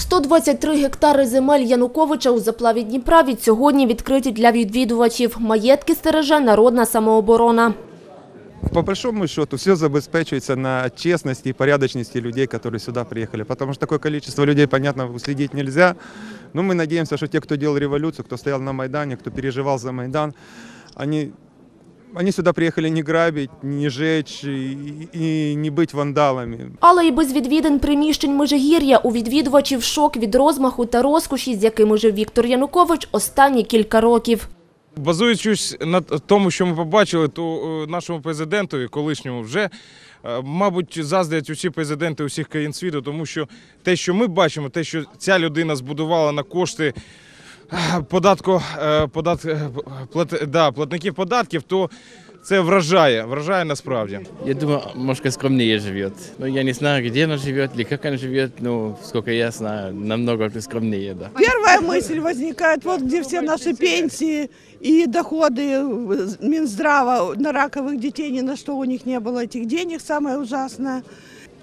123 гектари земель Януковича у заплаві Дніпра від сьогодні відкриті для відвідувачів. Маєтки стереже народна самооборона. По большому счету все забезпечивается на честности и порядочности людей, которые сюда приехали. Потому что такое количество людей, понятно, уследить нельзя. Но мы надеемся, что те, кто делал революцию, кто стоял на Майдане, кто переживал за Майдан, они, они сюда приехали не грабить, не жечь и, и не быть вандалами. Але і без відвідин приміщень Межигір'я у відвідувачів шок від розмаху та розкоші, з якими жив Віктор Янукович останні кілька років. Базуючись на тому, що ми побачили, то е, нашому президентові, колишньому, вже, е, мабуть, заздрять усі президенти усіх країн світу, тому що те, що ми бачимо, те, що ця людина збудувала на кошти податку, е, подат, е, плат, да, платників податків, то це вражає, вражає насправді. Я думаю, немножко скромнее живет. Но я не знаю, где она живет или как она живет, но, сколько я знаю, намного скромнее, да. Первая мысль возникает, вот где все наши пенсии и доходы Минздрава на раковых детей, ни на что у них не было этих денег, самое ужасное.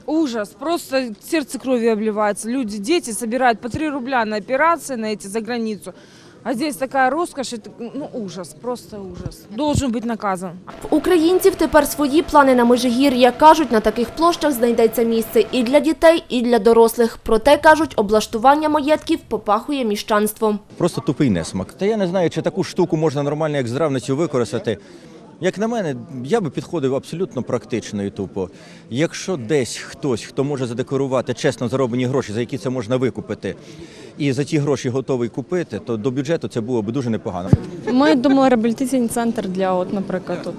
Ужас, просто сердце кровью обливается. Люди, дети собирают по 3 рубля на операции, на эти за границу. А здесь такая роскошь, это, ну ужас, просто ужас. Должен быть наказан. В українців тепер свої плани на Межигір'я. Кажуть, на таких площах знайдеться місце і для дітей, і для дорослих. Проте, кажуть, облаштування маєтків попахує міщанством. Просто тупий несмак. Та я не знаю, чи таку штуку можна нормально як здравницю використати. Як на мене, я би підходив абсолютно практично і тупо. Якщо десь хтось, хто може задекорувати чесно зароблені гроші, за які це можна викупити, і за ті гроші готовий купити, то до бюджету це було б дуже непогано. Ми думали реабілітаційний центр для, от, наприклад, от.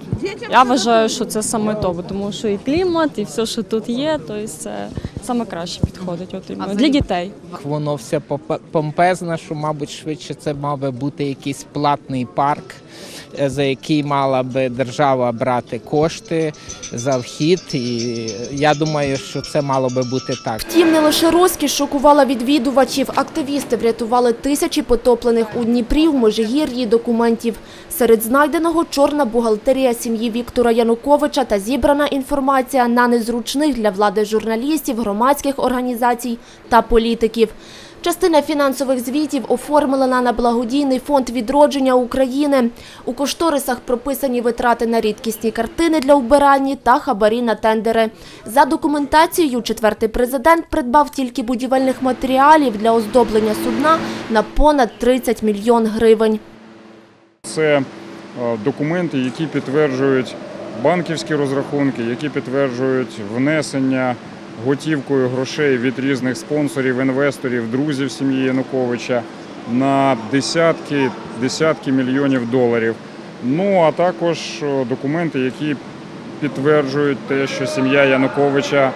я вважаю, що це саме то, бо тому що і клімат, і все, що тут є, то це саме краще підходить от, іменно, для дітей. Воно все помпезне, що, мабуть, швидше це мав би бути якийсь платний парк, за який мала би держава брати кошти за вхід. І я думаю, що це мало би бути так. Втім, не лише розкіш шокувала відвідувачів. Активісти врятували тисячі потоплених у Дніпрі в Межигір'ї документів. Серед знайденого чорна бухгалтерія сім'ї Віктора Януковича та зібрана інформація на незручних для влади журналістів, громадських організацій та політиків. Частина фінансових звітів оформлена на благодійний фонд відродження України. У кошторисах прописані витрати на рідкісні картини для вбиральні та хабарі на тендери. За документацією, четвертий президент придбав тільки будівельних матеріалів для оздоблення судна на понад 30 мільйон гривень. Це е, документи, які підтверджують банківські розрахунки, які підтверджують внесення готівкою грошей від різних спонсорів, інвесторів, друзів сім'ї Януковича на десятки, десятки мільйонів доларів. Ну а також документи, які підтверджують те, що сім'я Януковича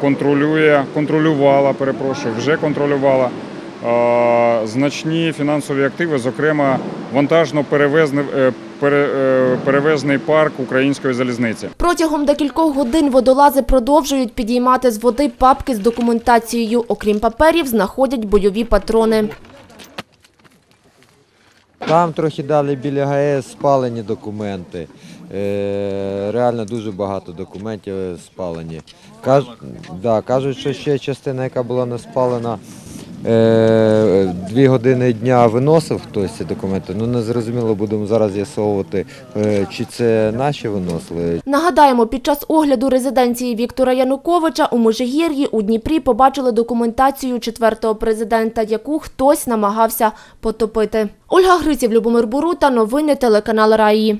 контролює, контролювала, перепрошую, вже контролювала значні фінансові активи, зокрема вантажно-перевезний е, е, перевезний парк української залізниці. Протягом декількох годин водолази продовжують підіймати з води папки з документацією. Окрім паперів, знаходять бойові патрони. Там трохи далі біля ГАЕС спалені документи. Е, реально дуже багато документів спалені. Каж, да, кажуть, що ще частина, яка була не спалена, е, дві години дня виносив хтось ці документи. Ну не зрозуміло, будемо зараз з'ясовувати, е, чи це наші виносили, Нагадаємо, під час огляду резиденції Віктора Януковича у Межигір'ї у Дніпрі побачили документацію четвертого президента, яку хтось намагався потопити. Ольга Гриців, Любомир Бурута, новини телеканал Раї.